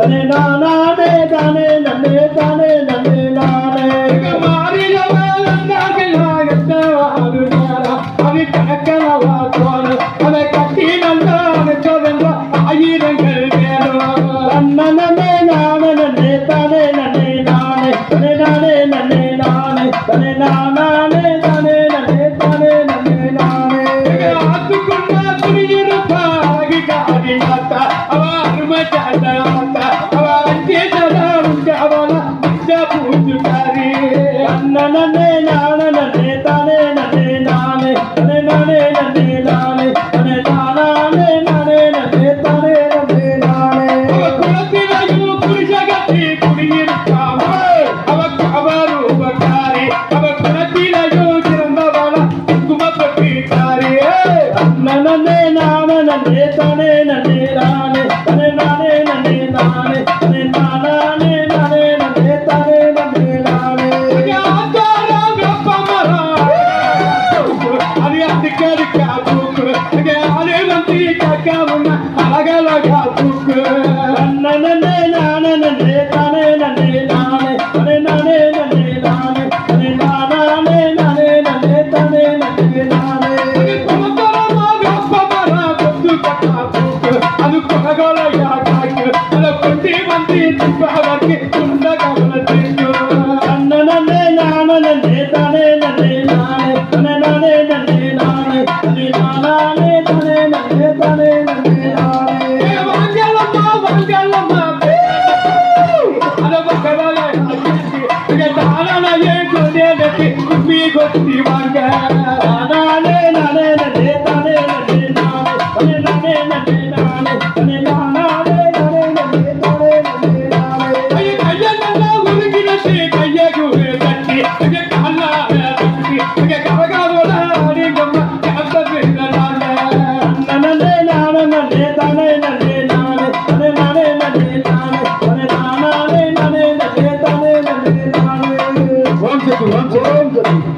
நானே நானே தானே நன்னே தானே நன்னே நானே. எங்க மாறியவன் நாகலாகத்தவாறு அதை கட்டி நல்லா ஆயிரங்கள் வேணும் நன்னே நானே. நன்னே தானே நன்னே நானே நன்னே நானே. நன்னே நானே நானே தானே நன்னே தானே நன்னே நானே. ஆத்துக்குள்ள அவ அருமை நன்னே அதுக்கடுக்கா தூக்கு அது வந்து கேட்காம அழகழகா தூக்கு நன்னே நானே நன்னே தானாயே கொண்டே கும்மி கொத்தி வாங்க நானே நானே நன்னே தானே நன்னே நானே நன்னே நானே நானே நன்னே நானே நானே நன்னே தானே நன்னே நானே ஐய கைய நல்லா உருகினசி கைய குரு தட்டி இங்க காலா தட்டி இங்க கரகாவோட அடிங்கம்மா கம்பத்து நாங்க நன்னே நானே நன்னே தானே நன்னே நன்னே நானே